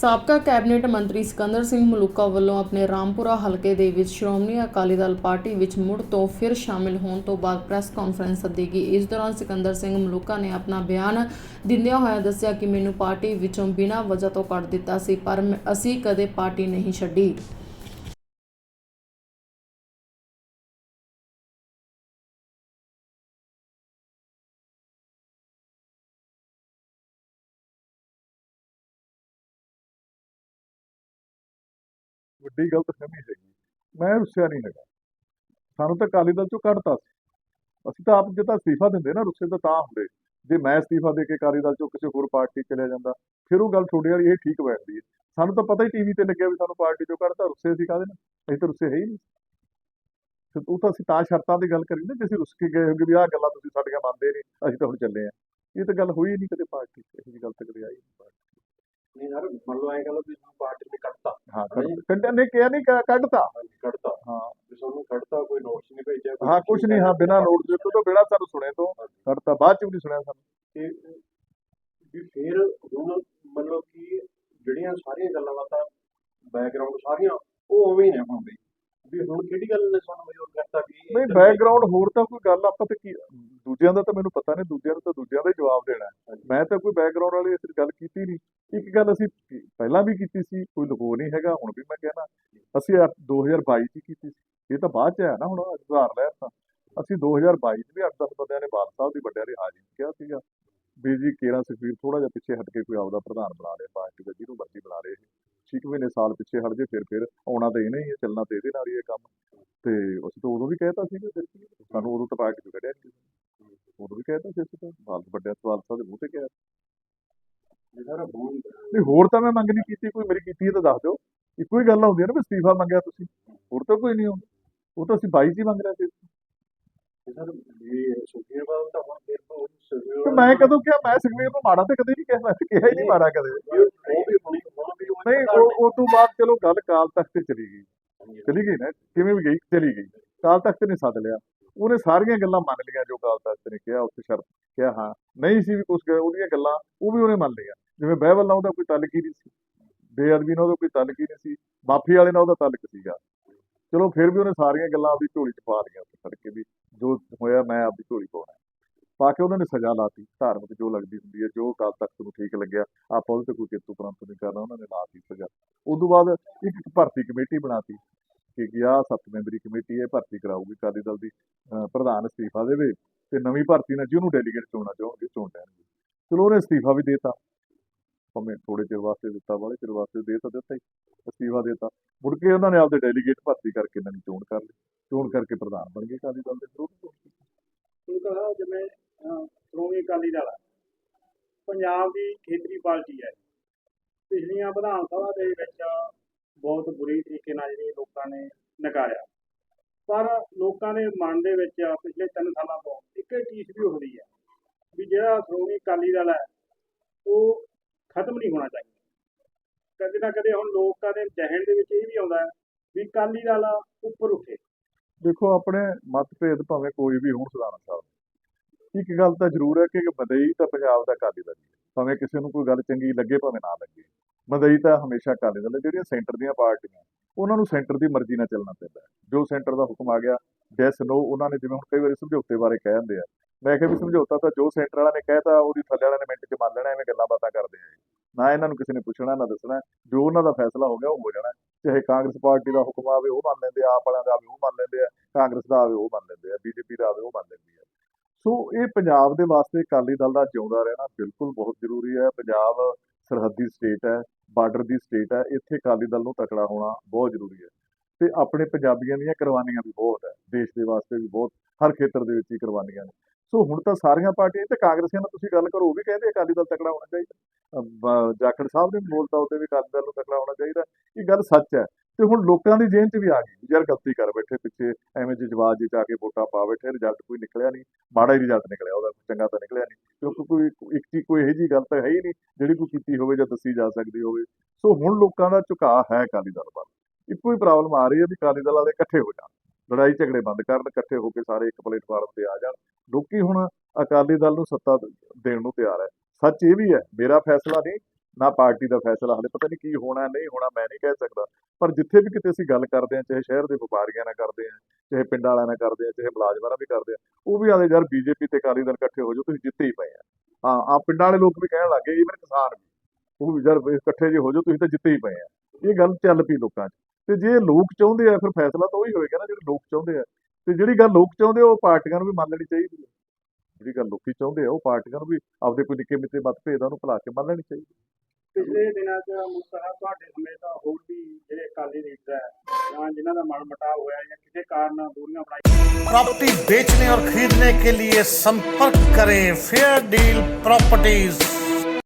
ਸਾਬਕਾ ਕੈਬਨਿਟ ਮੰਤਰੀ ਸਿਕੰਦਰ ਸਿੰਘ ਮਲੂਕਾ ਵੱਲੋਂ ਆਪਣੇ ਰਾਮਪੁਰਾ ਹਲਕੇ ਦੇ ਵਿੱਚ ਸ਼੍ਰੋਮਣੀ ਅਕਾਲੀ ਦਲ ਪਾਰਟੀ ਵਿੱਚ ਮੁੜ ਤੋਂ ਫਿਰ ਸ਼ਾਮਿਲ ਹੋਣ ਤੋਂ ਬਾਅਦ ਪ੍ਰੈਸ ਕਾਨਫਰੰਸ ਸੱਦੀ ਗਈ ਇਸ ਦੌਰਾਨ ਸਿਕੰਦਰ ਸਿੰਘ ਮਲੂਕਾ ਨੇ ਆਪਣਾ ਬਿਆਨ ਦਿੰਦਿਆਂ ਹੋਇਆ ਦੱਸਿਆ ਕਿ ਮੈਨੂੰ ਪਾਰਟੀ ਵਿੱਚੋਂ ਬਿਨਾਂ ਵਜ੍ਹਾ ਤੋਂ ਕੱਢ ਦਿੱਤਾ ਸੀ, ਪਰ ਅਸੀਂ ਕਦੇ ਪਾਰਟੀ ਨਹੀਂ ਛੱਡੀ। ਵੱਡੀ ਗਲਤ ਫਹਿਮੀ ਹੈਗੀ। ਮੈਂ ਰੁੱਸਿਆ ਨਹੀਂ ਹੈਗਾ। ਸਾਨੂੰ ਤਾਂ ਅਕਾਲੀ ਦਲ ਚੋਂ ਕੱਢਤਾ ਸੀ। ਅਸੀਂ ਤਾਂ ਆਪ ਜੇ ਤਾਂ ਅਸਤੀਫਾ ਦਿੰਦੇ ਨਾ ਰੁੱਸੇ ਤਾਂ ਤਾਂ ਹੁੰਦੇ। ਜੇ ਮੈਂ ਅਸਤੀਫਾ ਦੇ ਕੇ ਅਕਾਲੀ ਦਲ ਚੋਂ ਕਿਸੇ ਹੋਰ ਪਾਰਟੀ ਚਲਿਆ ਜਾਂਦਾ, ਫਿਰ ਉਹ ਗੱਲ ਤੁਹਾਡੇ ਵਾਲੀ ਇਹ ਠੀਕ ਬੈਠਦੀ ਹੈ। ਸਾਨੂੰ ਤਾਂ ਪਤਾ ਹੀ ਟੀਵੀ ਤੇ ਲੱਗਿਆ ਵੀ ਸਾਨੂੰ ਪਾਰਟੀ ਚੋਂ ਕੱਢਤਾ, ਰੁੱਸੇ ਸੀ ਕਾਹਦੇ ਨਾਲ? ਅਸੀਂ ਤਾਂ ਰੁੱਸੇ ਹੈ ਹੀ ਨਹੀਂ। ਤੇ ਉਹ ਤਾਂ ਅਸੀਂ ਤਾਂ ਸ਼ਰਤਾਂ ਦੀ ਗੱਲ ਕਰੀ ਨਾ, ਜੇ ਅਸੀਂ ਰੁੱਸ ਕੇ ਗਏ ਹੋਗੇ ਵੀ ਆਹ ਗੱਲਾਂ ਤੁਸੀਂ ਸਾਡੀਆਂ ਮੰਨਦੇ ਨਹੀਂ, ਅਸੀਂ ਤਾਂ ਹੁਣ ਚੱਲੇ ਆ ਇਹ ਤਾਂ ਗੱਲ ਹੋਈ ਨਹੀਂ ਕਦੇ ਪਾਰਟੀ 'ਚ ਗੱਲ ਤਾਂ ਕਦੇ ਆਈ ਨਹੀਂ ਪਾਰਟੀ ਕੱਢਤਾ। ਹਾਂ ਕੱਢਿਆ ਨੇ ਕਿਹਾ ਨਹੀਂ ਕ- ਕੱਢਤਾ। ਹਾਂ। ਤੁਹਾਨੂੰ ਕੱਢਤਾ ਕੋਈ ਨੋਟਿਸ ਨਹੀਂ ਭੇਜਿਆ ਕੋਈ ਹਾਂ ਕੁਝ ਨਹੀਂ ਹਾਂ ਬਿਨਾਂ ਨੋਟ ਦੇ ਤੋਂ ਬਿਨਾਂ ਸਾਨੂੰ ਸੁਣੇ ਤੋਂ ਕੱਢਤਾ ਬਾਅਦ ਚ ਵੀ ਨਹੀਂ ਸੁਣਿਆ ਸਾਨੂੰ। ਤੇ ਵੀ ਫਿਰ ਹੁਣ ਮੰਨ ਲਓ ਕਿ ਜਿਹੜੀਆਂ ਸਾਰੀਆਂ ਗੱਲਾਂ ਬਾਤਾਂ ਬੈਕਗ੍ਰਾਉਂਡ ਸਾਰੀਆਂ ਉਹ ਉਵੇਂ ਹੀ ਨੇ ਹੁਣ ਵੀ। ਵੀ ਹੁਣ ਕਿਹੜੀ ਗੱਲ ਨੇ ਸਾਨੂੰ ਮਜ਼ਬੂਰ ਕਰਤਾ ਇਹ ਨਹੀਂ ਬੈਕਗ੍ਰਾਉਂਡ ਹੋਰ ਤਾਂ ਕੋਈ ਗੱਲ ਆਪਾਂ ਤੇ ਕੀ ਦੂਜਿਆਂ ਦਾ ਤਾਂ ਮੈਨੂੰ ਪਤਾ ਨਹੀਂ ਦੂਜਿਆਂ ਨੂੰ ਤਾਂ ਦੂਜਿਆਂ ਦਾ ਹੀ ਜਵਾਬ ਦੇਣਾ। ਹੈ। ਮੈਂ ਤਾਂ ਕੋਈ ਬੈਕਗ੍ਰਾਉਂਡ ਵਾਲੀ ਇਸ ਗੱਲ ਕੀਤੀ ਨਹੀਂ। ਇੱਕ ਗੱਲ ਅਸੀਂ ਪਹਿਲਾਂ ਵੀ ਕੀਤੀ ਸੀ, ਕੋਈ ਲਗੋ ਨਹੀਂ ਹੈਗਾ, ਹੁਣ ਵੀ ਮੈਂ ਕਹਿਣਾ। ਅਸੀਂ ਆਹ 2022 ਚ ਹੀ ਕੀਤੀ ਸੀ। ਇਹ ਤਾਂ ਬਾਅਦ ਚ ਆਇਆ ਨਾ, ਹੁਣ ਸੁਧਾਰ ਲਿਆ ਤਾਂ ਅਸੀਂ 2022 ਚ ਵੀ 8-10 ਬੰਦਿਆਂ ਨੇ ਬਾਲ ਸਾਹਿਬ ਦੀ ਵੱਡਿਆਂ ਦੀ ਹਾਜ਼ਰੀ ਕਿਹਾ ਸੀਗਾ ਵੀ ਜੀ ਕੇਰਾ ਸੁਖਵੀਰ ਥੋੜਾ ਜਿਹਾ ਪਿੱਛੇ ਹਟ ਕੇ ਕੋਈ ਆਪਦਾ ਪ੍ਰਧਾਨ ਬਣਾ ਲੇ ਪਾਰਟੀ ਦਾ ਜਿਹਨੂੰ ਮਰਜ਼ੀ ਬਣਾ ਲੇ ਛੇ ਕੁ ਮਹੀਨੇ ਸਾਲ ਪਿੱਛੇ ਹਟ ਜੇ, ਫਿਰ ਫਿਰ ਆਉਣਾ ਤਾਂ ਇਹਨੇ ਹੀ ਹੈ, ਚੱਲਣਾ ਤੇ ਇਹਦੇ ਨਾਲ ਹੀ ਇਹ ਕੰਮ। ਤੇ ਅਸੀਂ ਤਾਂ ਉਦੋਂ ਵੀ ਕਹਿਤਾ ਸੀ ਕਿ ਫਿਰ ਕੀ ਸਾਨੂੰ ਉਦੋਂ ਤਾਂ ਕੇ ਕੱਢਿਆ ਉਦੋਂ ਵੀ ਕਹਿਤਾ ਸੀ ਅਸੀਂ ਤਾਂ ਬਾਲ ਵੱਡਿਆ ਸਵਾਲ ਸਾਹਿਬ ਦੇ ਮੂੰਹ ਤੇ ਕਿਹਾ। ਨਹੀਂ ਹੋਰ ਤਾਂ ਮੈਂ ਮੰਗ ਨਹੀਂ ਕੀਤੀ ਕੋਈ ਮੇਰੀ ਕੀਤੀ ਹੈ ਤਾਂ ਦੱਸ ਦਿਓ। ਇੱਕੋ ਹੀ ਗੱਲ ਹੁੰਦੀ ਹੈ ਨਾ ਵੀ ਅਸਤੀਫਾ ਮੰਗਿਆ ਤੁਸੀਂ। ਹੋਰ ਤਾਂ ਕੋਈ ਨਹੀਂ ਹੁੰਦਾ ਉਹ ਤਾਂ ਅਸੀਂ 22 ਚ ਹੀ ਮੰਗ ਰਹੇ ਸੀ। ਤਾਂ ਤੋਂ ਤੇ ਮੈਂ ਕਦੋਂ ਕਿਹਾ ਮੈਂ ਸੁਖਵੀਰ ਨੂੰ ਮਾੜਾ ਤੇ ਕਦੇ ਨਹੀਂ ਕਿਹਾ ਮੈਂ ਤਾਂ ਕਿਹਾ ਹੀ ਨਹੀਂ ਮਾੜਾ ਕਦੇ। ਨਹੀਂ ਉਹ ਤੋਂ ਬਾਅਦ ਚਲੋ ਗੱਲ ਕਾਲ ਤਖਤ ਤੇ ਚਲੀ ਗਈ। ਚਲੀ ਗਈ ਨਾ ਕਿਵੇਂ ਵੀ ਗਈ ਚਲੀ ਗਈ। ਕਾਲ ਤਖਤ ਨੇ ਸੱਦ ਲਿਆ। ਉਹਨੇ ਸਾਰੀਆਂ ਗੱਲਾਂ ਮੰਨ ਲਈਆਂ ਜੋ ਕਾਲ ਤਖਤ ਨੇ ਕਿਹਾ ਉੱਥੇ ਸ਼ਰਤ ਕਿਹਾ ਹਾਂ। ਨਹੀਂ ਸੀ ਵੀ ਕੁਝ ਉਹਦੀਆਂ ਗੱਲਾਂ ਉਹ ਵੀ ਉਹਨੇ ਮੰਨ ਲਈਆਂ। ਜਿਵੇਂ ਬਹਿਬਲ ਨਾਲ ਉਹਦਾ ਕੋਈ ਤਾਲੁਕ ਹੀ ਨਹੀਂ ਸੀ। ਬੇਅਦਬੀ ਨਾਲ ਉਹਦਾ ਕੋਈ ਤਾਲੁਕ ਹੀ ਨਹੀਂ ਸੀ। ਮਾਫੀ ਵਾਲੇ ਨਾਲ ਉਹਦਾ ਤਾਲੁਕ ਸੀਗਾ। ਚਲੋ ਫਿਰ ਵੀ ਉਹਨੇ ਸਾਰੀਆਂ ਗੱਲਾਂ ਆਪਦੀ ਝੋਲੀ 'ਚ ਪਾ ਲਈਆਂ ਉੱਥੇ ਫੜ ਕੇ ਵੀ ਜੋ ਹੋਇਆ ਮੈਂ ਆਪਦੀ ਝੋਲੀ ਪਾਉਣਾ। ਪਾ ਕੇ ਉਹਨਾਂ ਨੇ ਸਜ਼ਾ ਲਾਤੀ। ਧਾਰਮਿਕ ਜੋ ਲੱਗਦੀ ਹੁੰਦੀ ਹੈ, ਜੋ ਕਾਲ ਤਖਤ ਨੂੰ ਠੀਕ ਲੱਗਿਆ, ਆਪਾਂ ਉਹਦੇ ਤੇ ਕੋਈ ਕਿਰਤੂ ਪ੍ਰੰਤ ਨਹੀਂ ਕਰਨਾ, ਉਹਨਾਂ ਨੇ ਲਾਤੀ ਸਜ਼ਾ। ਉਸ ਤੋਂ ਬਾਅਦ ਇੱਕ ਭਰਤੀ ਕਮੇਟੀ ਬਣਾਤੀ ਕਿ ਕਿ ਆਹ ਸੱਤ ਮੈਂਬਰੀ ਕਮੇਟੀ ਇਹ ਭਰਤੀ ਕਰਾਊਗੀ ਅਕਾਲੀ ਦਲ ਦੀ, ਅਹ, ਪ੍ਰਧਾਨ ਅਸਤੀਫਾ ਦੇਵੇ ਤੇ ਨਵੀਂ ਭਰਤੀ ਨਾਲ ਜਿਹਨੂੰ ਡੈਲੀਗੇਟ ਚੁਣਨਾ ਚਾਹੋਗੇ, ਚੁਣ ਲੈਣਗੇ। ਚਲੋ ਉਹਨੇ ਅਸਤੀਫਾ ਵੀ ਦੇਤਾ। ਭਾਵੇਂ ਥੋੜੇ ਚਿਰ ਵਾਸਤੇ ਦਿੱਤਾ ਵਾਲੇ ਚਿਰ ਵਾਸਤੇ ਦੇ ਤਾਂ ਦਿੱਤਾ ਹੀ, ਅਸਤੀਫਾ ਦੇਤਾ। ਮੁੜ ਕੇ ਉਹਨਾਂ ਨੇ ਆਪਦੇ ਡੈਲੀਗੇਟ ਭਰਤੀ ਕਰਕੇ ਨਵੀਂ ਚੋਣ ਕਰ ਲਈ। ਚੋਣ ਕਰਕੇ ਪ੍ਰਧਾਨ ਬਣ ਗਏ ਅਕਾਲੀ ਦਲ ਦੇ ਫਿਰ ਉਹ ਵੀ ਜਿਵੇਂ ਸ਼੍ਰੋਮਣੀ ਅਕਾਲੀ ਦਲ ਪੰਜਾਬ ਦੀ ਖੇਤਰੀ ਪਾਰਟੀ ਹੈ ਪਿਛਲੀਆਂ ਵਿਧਾਨ ਸਭਾ ਦੇ ਵਿੱਚ ਬਹੁਤ ਬੁਰੀ ਤਰੀਕੇ ਨਾਲ ਜਿਹੜੀ ਲੋਕਾਂ ਨੇ ਨਕਾਰਿਆ। ਪਰ ਲੋਕਾਂ ਦੇ ਮਨ ਦੇ ਵਿੱਚ ਪਿਛਲੇ 3 ਸਾਲਾਂ ਤੋਂ ਇੱਕ ਚੀਜ਼ ਵੀ ਹੋ ਰਹੀ ਹੈ ਵੀ ਜਿਹੜਾ ਸ਼੍ਰੋਮਣੀ ਅਕਾਲੀ ਦਲ ਹੈ, ਉਹ ਖਤਮ ਨਹੀਂ ਹੋਣਾ ਚਾਹੀਦਾ। ਕਦੇ ਨਾ ਕਦੇ ਹੁਣ ਲੋਕਾਂ ਦੇ ਜ਼ਿਹਨ ਦੇ ਵਿੱਚ ਇਹ ਵੀ ਆਉਂਦਾ ਵੀ ਅਕਾਲੀ ਦਲ ਉੱਪਰ ਉੱਠੇ। ਦੇਖੋ, ਆਪਣੇ ਮਤਭੇਦ ਭਾਵੇਂ ਕੋਈ ਵੀ ਹੋਣ, ਸੁਧਾਰਨ ਸਾਹਿਬ ਇੱਕ ਗੱਲ ਤਾਂ ਜ਼ਰੂਰ ਹੈ ਕਿ ਮਦਈ ਤਾਂ ਪੰਜਾਬ ਦਾ ਅਕਾਲੀ ਦਲ ਹੈ ਭਾਵੇਂ ਕਿਸੇ ਨੂੰ ਕੋਈ ਗੱਲ ਚੰਗੀ ਲੱਗੇ, ਭਾਵੇਂ ਨਾ ਲੱਗੇ। ਮਦਈ ਤਾਂ ਹਮੇਸ਼ਾ ਅਕਾਲੀ ਦਲ ਜਿਹੜੀਆਂ ਸੈਂਟਰ ਦੀਆਂ ਪਾਰਟੀਆਂ, ਉਹਨਾਂ ਨੂੰ ਸੈਂਟਰ ਦੀ ਮਰਜ਼ੀ ਨਾਲ ਚੱਲਣਾ ਪੈਂਦਾ ਜੋ ਸੈਂਟਰ ਦਾ ਹੁਕਮ ਆ ਗਿਆ ਡੈਸ ਨੋ ਉਹਨਾਂ ਨੇ ਜਿਵੇਂ ਹੁਣ ਕਈ ਵਾਰੀ ਸਮਝੌਤੇ ਬਾਰੇ ਕਹਿ ਦਿੰਦੇ ਆ। ਮੈਂ ਕਿਹਾ ਵੀ ਸਮਝੌਤਾ ਤਾਂ ਜੋ ਸੈਂਟਰ ਵਾਲਾ ਨੇ ਕਹਿਤਾ, ਉਹਦੀ ਥੱਲੇ ਵਾਲਿਆਂ ਨੇ ਮਿੰਟ 'ਚ ਮੰਨ ਲੈਣਾ, ਐਵੇਂ ਗੱਲਾਂ ਬਾਤਾਂ ਕਰਦੇ ਆ ਨਾ ਇਹਨਾਂ ਨੂੰ ਕਿਸੇ ਨੇ ਪੁੱਛਣਾ, ਨਾ ਦੱਸਣਾ। ਜੋ ਉਹਨਾਂ ਦਾ ਫੈਸਲਾ ਹੋ ਗਿਆ, ਉਹ ਹੋ ਜਾਣਾ। ਚਾਹੇ ਕਾਂਗਰਸ ਪਾਰਟੀ ਦਾ ਹੁਕਮ ਆਵੇ, ਉਹ ਮੰਨ ਲੈਂਦੇ ਆ, ਆਪ ਵਾਲਿਆਂ ਦਾ ਆਵੇ, ਉਹ ਮੰਨ ਲੈਂਦੇ ਆ। ਕਾਂਗਰਸ ਦਾ ਆਵੇ, ਉਹ ਮੰਨ ਲੈਂਦੇ ਆ। ਬੀਜੇਪੀ ਦਾ ਆਵੇ, ਉਹ ਮੰਨ ਲੈਂਦੀ ਆ। ਸੋ ਇਹ ਪੰਜਾਬ ਦੇ ਵਾਸਤੇ ਅਕਾਲੀ ਦਲ ਦਾ ਜਿਉਂਦਾ ਰਹਿਣਾ ਬਿਲਕੁਲ ਬਹੁਤ ਜ਼ਰੂਰੀ ਹੈ। ਪੰਜਾਬ ਸਰਹੱਦੀ ਸਟੇਟ ਹੈ ਬਾਰਡਰ ਦੀ ਸਟੇਟ ਹੈ। ਇੱਥੇ ਅਕਾਲੀ ਦਲ ਨੂੰ ਤਕੜਾ ਹੋਣਾ ਬਹੁਤ ਜ਼ਰੂਰੀ ਹੈ। ਤੇ ਆਪਣੇ ਪੰਜਾਬੀਆਂ ਦੀਆਂ ਕੁਰਬਾਨੀਆਂ ਵੀ ਬਹੁਤ ਹੈ। ਦੇਸ਼ ਦੇ ਵਾਸਤੇ ਵੀ ਬਹੁਤ, ਹਰ ਖੇਤਰ ਦੇ ਵਿੱਚ ਹੀ ਕੁਰਬਾਨੀਆਂ ਨੇ। ਸੋ ਹੁਣ ਤਾਂ ਸਾਰੀਆਂ ਪਾਰਟੀਆਂ, ਤੇ ਕਾਂਗਰਸੀਆਂ ਨਾਲ ਤੁਸੀਂ ਗੱਲ ਕਰੋ, ਉਹ ਵੀ ਕਹਿੰਦੇ ਅਕਾਲੀ ਦਲ ਤਕੜਾ ਹੋਣਾ ਚਾਹੀਦਾ। ਜਾਖੜ ਸਾਹਿਬ ਨੇ ਬੋਲਤਾ ਉੱਤੇ ਵੀ ਅਕਾਲੀ ਦਲ ਨੂੰ ਤਕੜਾ ਹੋਣਾ ਚਾਹੀਦਾ। ਇਹ ਗੱਲ ਸੱਚ ਹੈ। ਤੇ ਹੁਣ ਲੋਕਾਂ ਦੀ ਜੇਨ 'ਚ ਵੀ ਆ ਗਈ। ਯਾਰ ਗਲਤੀ ਕਰ ਬੈਠੇ ਪਿੱਛੇ। ਐਵੇਂ ਜਜ਼ਬਾਤ ਜੀ ਆ ਕੇ ਵੋਟਾਂ ਪਾ ਬੈਠੇ ਰਿਜ਼ਲਟ ਕੋਈ ਨਿਕਲਿਆ ਨਹੀਂ। ਮਾੜਾ ਹੀ ਰਿਜ਼ਲਟ ਨਿਕਲਿਆ, ਉਹਦਾ ਚੰਗਾ ਤਾਂ ਨਿਕਲਿਆ ਨਹੀਂ। ਕਿਉਂਕਿ ਕੋਈ ਇੱਕ ਚੀਜ਼, ਕੋਈ ਇਹੋ ਜਿਹੀ ਗੱਲ ਤਾਂ ਹੈ ਹੀ ਨਹੀਂ, ਜਿਹੜੀ ਕੋਈ ਕੀਤੀ ਹੋਵੇ ਜਾਂ ਦੱਸੀ ਜਾ ਸਕਦੀ ਹੋਵੇ। ਸੋ ਹੁਣ ਲੋਕਾਂ ਦਾ ਝੁਕਾਅ ਹੈ ਅਕਾਲੀ ਦਲ ਵੱਲ। ਇੱਕੋ ਹੀ ਪ੍ਰੋਬਲਮ ਆ ਰਹੀ ਹੈ ਵੀ ਅਕਾਲੀ ਦਲ ਵਾਲੇ ਇਕੱਠੇ ਹੋ ਜਾਣ। ਲੜਾਈ ਝਗੜੇ ਬੰਦ ਕਰਨ, ਇਕੱਠੇ ਹੋ ਕੇ ਸਾਰੇ ਇੱਕ ਪਲੇਟਫਾਰਮ ਤੇ ਆ ਜਾਣ। ਲੋਕੀ ਹੁਣ ਅਕਾਲੀ ਦਲ ਨੂੰ ਸੱਤਾ ਦੇਣ ਨੂੰ ਤਿਆਰ ਹੈ। ਸੱਚ ਇਹ ਵੀ ਹੈ ਮੇਰਾ ਫੈਸਲਾ ਨਹੀਂ ਨਾ ਪਾਰਟੀ ਦਾ ਫੈਸਲਾ ਹਲੇ ਪਤਾ ਨਹੀਂ ਕੀ ਹੋਣਾ ਨਹੀਂ ਹੋਣਾ ਮੈਂ ਨਹੀਂ ਕਹਿ ਸਕਦਾ। ਪਰ ਜਿੱਥੇ ਵੀ ਕਿਤੇ ਅਸੀਂ ਗੱਲ ਕਰਦੇ ਹਾਂ ਚਾਹੇ ਸ਼ਹਿਰ ਦੇ ਵਪਾਰੀਆਂ ਨਾਲ ਕਰਦੇ ਹਾਂ ਚਾਹੇ ਪਿੰਡਾਂ ਵਾਲਿਆਂ ਨਾਲ ਕਰਦੇ ਹਾਂ ਚਾਹੇ ਮੁਲਾਜ਼ਮਾਂ ਨਾਲ ਵੀ ਕਰਦੇ ਆ ਉਹ ਵੀ ਆਦੇ ਯਾਰ ਬੀਜੇਪੀ ਤੇ ਅਕਾਲੀ ਦਲ ਇਕੱਠੇ ਹੋ ਜਾਓ ਤੁਸੀਂ ਜਿੱਤੇ ਹੀ ਪਏ ਆ। ਹਾਂ ਆ ਪਿੰਡਾਂ ਵਾਲੇ ਲੋਕ ਵੀ ਕਹਿਣ ਲੱਗੇ ਈਵਨ ਕਿਸਾਨ ਵੀ ਉਹ ਵੀ ਯਾਰ ਇਕੱਠੇ ਜੇ ਹੋ ਜਾਓ ਤੁਸੀਂ ਤਾਂ ਜਿੱਤੇ ਹੀ ਪਏ ਆ। ਇਹ ਗੱਲ ਚੱਲ ਪਈ ਲੋਕਾਂ 'ਚ। ਤੇ ਜੇ ਲੋਕ ਚਾਹੁੰਦੇ ਆ ਫਿਰ ਫੈਸਲਾ ਤਾਂ ਉਹੀ ਹੋਏਗਾ ਨਾ ਜਿਹੜੇ ਲੋਕ ਚਾਹੁੰਦੇ ਆ। ਤੇ ਜਿਹੜੀ ਗੱਲ ਲੋਕ ਚਾਹੁੰਦੇ ਆ, ਉਹ ਪਾਰਟੀਆਂ ਨੂੰ ਵੀ ਮੰਨ ਲੈਣੀ ਚਾਹੀਦੀ ਹੈ। ਜਿਹੜੀ ਗੱਲ ਲੋਕੀ ਚਾਹੁੰਦੇ ਆ ਉਹ ਪਾਰਟੀਆਂ ਨੂੰ ਵੀ ਆਪਦੇ ਕੋਈ ਨਿੱਕੇ ਮਿੱਤੇ ਮਤਭੇਦਾਂ ਨੂੰ ਭੁਲਾ ਕੇ ਮੰਨ ਲੈਣੀ ਚਾਹੀਦੀ। ਪਿਛਲੇ ਦਿਨਾਂ 'ਚ ਮੁਸਤਫਾ ਤੁਹਾਡੇ ਸਮੇਂ ਦਾ ਹੋਰ ਵੀ ਜਿਹੜੇ ਅਕਾਲੀ ਲੀਡਰ ਹੈ ਜਾਂ ਜਿਨ੍ਹਾਂ ਦਾ ਮਨ ਮਟਾਵ ਹੋਇਆ ਜਾਂ ਕਿਸੇ ਕਾਰਨ ਦੂਰੀਆਂ ਬਣਾਈ ਪ੍ਰੌਪਰਟੀ ਵੇਚਣੇ ਔਰ ਖਰੀਦਣੇ ਕੇ ਲਈ ਸੰਪਰਕ ਕਰੇ ਫੇਅਰ ਡੀਲ ਪ੍ਰੌਪਰਟੀਜ਼